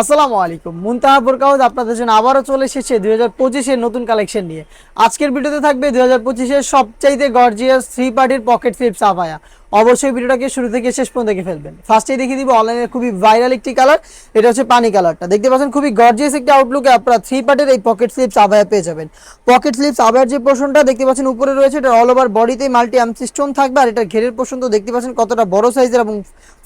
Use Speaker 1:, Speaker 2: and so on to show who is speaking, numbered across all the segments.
Speaker 1: আসসালামু আলাইকুম। মুনতাহা বোরকাউদ আপনাদের জন্য আবারও চলে এসেছে দুই হাজার পঁচিশের নতুন কালেকশন নিয়ে। আজকের ভিডিওতে থাকবে দুই হাজার পঁচিশের সবচাইতে গর্জিয়াস থ্রি পার্টির পকেট স্লিপ সাফায়া। অবশ্যই ভিডিওটাকে শুরু থেকে শেষ পর্যন্ত দেখে ফেলবেন। ফার্স্টেই দেখিয়ে দিব অনলাইনে খুবই ভাইরাল একটি কালার, এটা হচ্ছে পানি কালারটা। দেখতে পাচ্ছেন খুবই গর্জিয়াস একটি আউটলুকে আপনারা থ্রি পার্টের এই পকেট স্লিপস আভায়া পেয়ে যাবেন। পকেট স্লিপস আভায়ার যে পোর্শনটা দেখতে পাচ্ছেন উপরে রয়েছে, এটা অল ওভার বডিতে মাল্টি আমসি স্টোন থাকবে, আর এটা ঘেরের পোর্শন তো দেখতে পাচ্ছেন কতটা বড় সাইজের এবং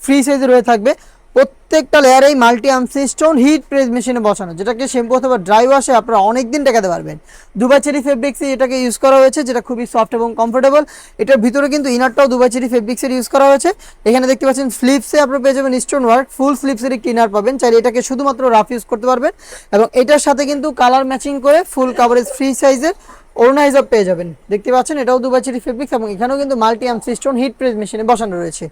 Speaker 1: ফ্রি সাইজের হয়ে থাকবে। প্রত্যেকটা লেয়ারেই মাল্টি আমসি স্টোন হিট প্রেস মেশিনে বসানো, যেটাকে শ্যাম্পু অথবা ড্রাই ওয়াশে আপনারা অনেক দিন টেকাতে পারবেন। দুবাই চেরি ফেব্রিক্সে এটাকে ইউজ করা হয়েছে, যেটা খুবই সফট এবং কমফোর্টেবল এটার ভিতরে কিন্তু ইনারটাও দুবাই চেরি ফেব্রিক্সের ইউজ করা হয়েছে। এখানে দেখতে পাচ্ছেন স্লিপসে আপনারা পেয়ে যাবেন স্টোন ওয়ার্ক ফুল স্লিপসের একটি ইনার পাবেন। চাইলে এটাকে শুধুমাত্র রাফ ইউজ করতে পারবেন। এবং এটার সাথে কিন্তু কালার ম্যাচিং করে ফুল কাভারেজ ফ্রি সাইজের ওড়না হিসাব পেয়ে যাবেন। দেখতে পাচ্ছেন, এটাও দুবাই চিরি ফেব্রিক্স এবং এখানেও কিন্তু মাল্টি আম সিস্টোন হিট প্রেস মেশিনে বসানো রয়েছে।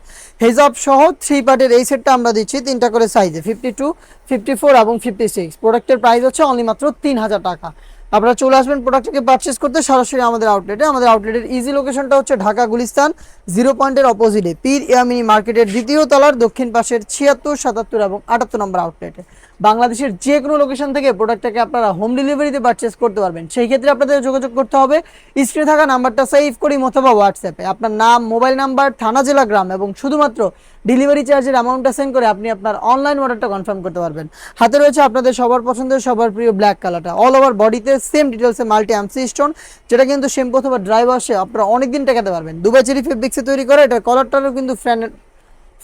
Speaker 1: হেজাব সহ থ্রি পার্টের এই সেটটা আমরা দিচ্ছি, তিনটা করে সাইজে ফিফটি টু ফিফটি ফোর এবং ফিফটি সিক্স প্রোডাক্টের প্রাইস হচ্ছে অনলি মাত্র তিন হাজার টাকা। আপনারা চলে আসবেন প্রোডাক্টটাকে পারচেস করতে সরাসরি আমাদের আউটলেটে আমাদের আউটলেটের ইজি লোকেশনটা হচ্ছে ঢাকা গুলিস্তান জিরো পয়েন্টের অপোজিটে পীর ইয়ামিনি মার্কেটের দ্বিতীয় তলার দক্ষিণ পাশের ছিয়াত্তর, সাতাত্তর এবং আটাত্তর নম্বর আউটলেটে বাংলাদেশের যে কোনো লোকেশন থেকে প্রোডাক্টটাকে আপনারা হোম ডেলিভারিতে পারচেস করতে পারবেন। সেই ক্ষেত্রে আপনাদের যোগাযোগ করতে হবে। স্ক্রিনে থাকা নাম্বারটা সেভ করি অথবা হোয়াটসঅ্যাপে আপনার নাম মোবাইল নাম্বার থানা, জেলা, গ্রাম এবং শুধুমাত্র ডেলিভারি চার্জের অ্যামাউন্টটা সেন্ড করে আপনি আপনার অনলাইন অর্ডারটা কনফার্ম করতে পারবেন। হাতে রয়েছে আপনাদের সবার পছন্দের, সবার প্রিয় ব্ল্যাক কালারটা অল ওভার বডিতে সেম ডিটেলসে মাল্টি অ্যামসি স্টোন যেটা কিন্তু সেম অথবা ড্রাই ওয়াশে আপনারা অনেক দিন টেকাতে পারবেন। দুবাই চেরি ফেব্রিক্সে তৈরি করে, এটা কালারটারও কিন্তু ফ্রন্ট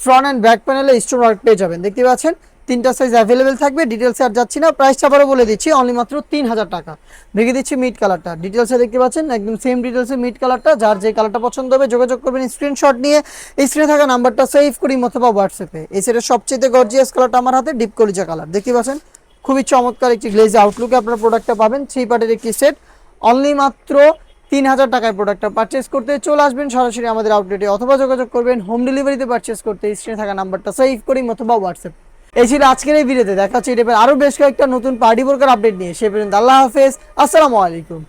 Speaker 1: ফ্রন্ট অ্যান্ড ব্যাক প্যানেলে স্টোন ওয়ার্ক পেয়ে যাবেন। দেখতে পাচ্ছেন? তিনটা সাইজ অ্যাভেলেবেল থাকবে ডিটেলসে আর যাচ্ছি না। প্রাইসটা আবারও বলে দিচ্ছি অনলি মাত্র তিন হাজার টাকা। ভেঙে দিচ্ছি মিড কালারটা ডিটেলসে দেখতে পাচ্ছেন, একদম সেম ডিটেলসে মিড কালারটা যার যে কালারটা পছন্দ হবে, যোগাযোগ করবেন স্ক্রিনশট নিয়ে। এই স্ক্রিনে থাকা নাম্বারটা সেভ করি অথবা হোয়াটসঅ্যাপে এই সেটের সবচেয়ে গর্জিয়াস কালারটা আমার হাতে ডিপ কলিজা কালার দেখতে পাচ্ছেন, খুবই চমৎকার একটি গ্লেজ আউটলুকে আপনার প্রোডাক্টটা পাবেন। থ্রি পার্টের একটি সেট অনলি মাত্র তিন হাজার টাকায় প্রোডাক্টটা পারচেস করতে চলে আসবেন সরাসরি আমাদের আউটলেটে অথবা যোগাযোগ করবেন হোম ডেলিভারিতে পারচেস করতে। স্ক্রিনে থাকা নাম্বারটা সেভ করি অথবা হোয়াটসঅ্যাপ এই ছিল আজকের এই ভিডিওতে। দেখা হচ্ছে এটা বেশ কয়েকটা নতুন পার্টি বোর্কার আপডেট নিয়ে। সে পর্যন্ত আল্লাহ হাফেজ। আসসালামু আলাইকুম।